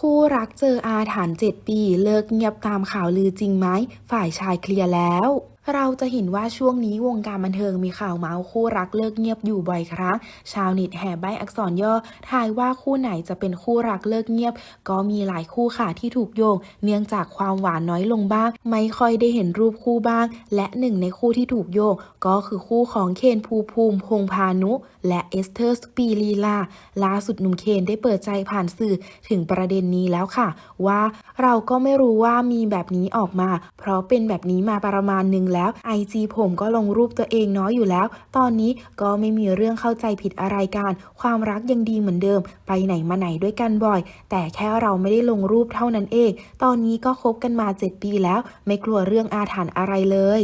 คู่รักเจออาถรรพ์7ปี เลิกเงียบตามข่าวลือจริงไหม ฝ่ายชายเคลียร์แล้วเราจะเห็นว่าช่วงนี้วงการบันเทิงมีข่าวเมาส์คู่รักเลิกเงียบอยู่บ่อยครั้ง ชาวเน็ตแห่ใบอักษรย่อทายว่าคู่ไหนจะเป็นคู่รักเลิกเงียบ ก็มีหลายคู่ค่ะที่ถูกโยง เนื่องจากความหวานน้อยลงบ้าง ไม่ค่อยได้เห็นรูปคู่บ้าง และหนึ่งในคู่ที่ถูกโยง ก็คือคู่ของเคนภูภูมิพงพานุ และเอสเธอร์สปีลีลาล่าสุดหนุ่มเคนได้เปิดใจผ่านสื่อถึงประเด็นนี้แล้วค่ะ ว่าเราก็ไม่รู้ว่ามีแบบนี้ออกมา เพราะเป็นแบบนี้มาประมาณหนึ่งแล้วไอจีผมก็ลงรูปตัวเองน้อยอยู่แล้ว ตอนนี้ก็ไม่มีเรื่องเข้าใจผิดอะไรกัน ความรักยังดีเหมือนเดิม ไปไหนมาไหนด้วยกันบ่อย แต่แค่เราไม่ได้ลงรูปเท่านั้นเอง ตอนนี้ก็คบกันมา 7 ปีแล้ว ไม่กลัวเรื่องอาถรรพ์อะไรเลย